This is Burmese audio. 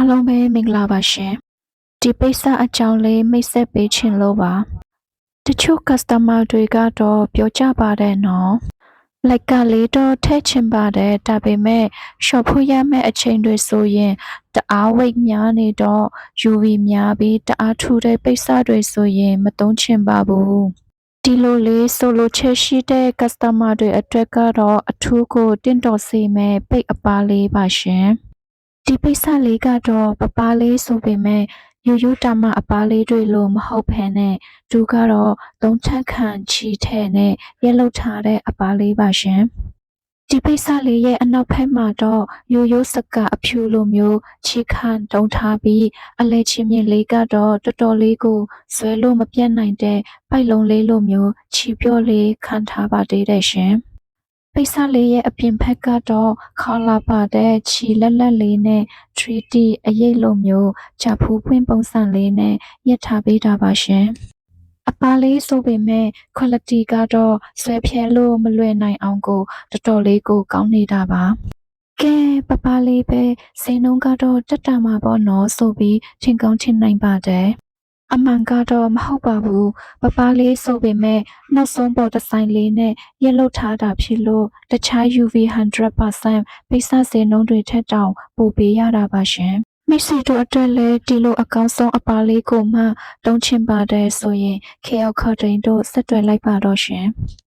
အားလုံးပဲမင်္ဂလာပါရှင်ဒီပိတ်စအကြောင်းလေးမိတ်ဆက်ပေးချင်လို့ပါတချို့ customer တွေကတော့ပြောကြပါတယ်နော်လိုက်ကလေးတော့ထည့်ချင်ပါတယ်ဒါပေမဲ့ shop ဖို့ရမယ့်အချိန်တွေဆိုရင်တအား weight များနေတော့ UV များပြီးတအားထူတဲ့ပိတ်စတွေဆိုရင်မသုံးချင်ပါဘူးဒီလိုလေးဆိုလိုချက်ရှိတဲ့ customer တွေအတွက်ကတော့အထူးကိုတင့်တော်စေမယ့်ပိတ်အပါလေးပါရှင် ဒီပိတ်စလေးကတော့ပပလေးဆိုပေမဲ့ရိုးရိုးတာမအပားလေးတွေလိုမဟုတ်ဘဲနဲ့သူကတော့သုံးချက်ခံချီထဲနဲ့ရက်လုတ်ထားတဲ့အပားလေးပါရှင်ဒီပိတ်စလေးရဲ့အနောက်ဘက်မှာတော့ရိုးရိုးစကအဖြူလိုမျိုးချီခံတုံးထားပြီးအလဲချင်းမြင့်လေးကတော့တော်တော်လေးကိုဆွဲလို့မပြတ်နိုင်တဲ့ပိုက်လုံးလေးလိုမျိုးချီပြော့လေးခံထားပါသေးတယ်ရှင် ပိတ်စလေးရဲ့အပြင်ဘက်ကတော့ခေါလာပါတဲ့ခြီလက်လက်လေးနဲ့ 3D အရေးလိုမျိုးဂျာဖူးပွင့်ပုံစံလေးနဲ့ရက်ထားပေးတာပါရှင်။အပါလေးဆိုပေမဲ့ quality ကတော့ဆွဲဖြဲလို့မလွယ်နိုင်အောင်ကိုတော်တော်လေးကိုကောင်းနေတာပါ။ကဲပပလေးပဲစိန်နှုံးကတော့တက်တာမှာပေါ့နော်ဆိုပြီးထင်ကောင်းထင်နိုင်ပါတယ်။ အမှန်ကတော့မဟုတ်ပါဘူးပပလေးဆိုပေမဲ့နောက်ဆုံးပေါ်ဒီဇိုင်းလေးနဲ့ရက်လုတ်ထားတာဖြစ်လို့တခြား UV 100%ပိတ်စစင်နှုံးတွေထက်တောင်ပိုပေးရတာပါရှင်မိတ်ဆွေတို့အတွက်လည်းဒီလိုအကောင်းဆုံးအပါလေးကိုမှတုံးချင်ပါတယ်ဆိုရင် KL Curtain တို့ဆက်သွယ်လိုက်ပါတော့ရှင်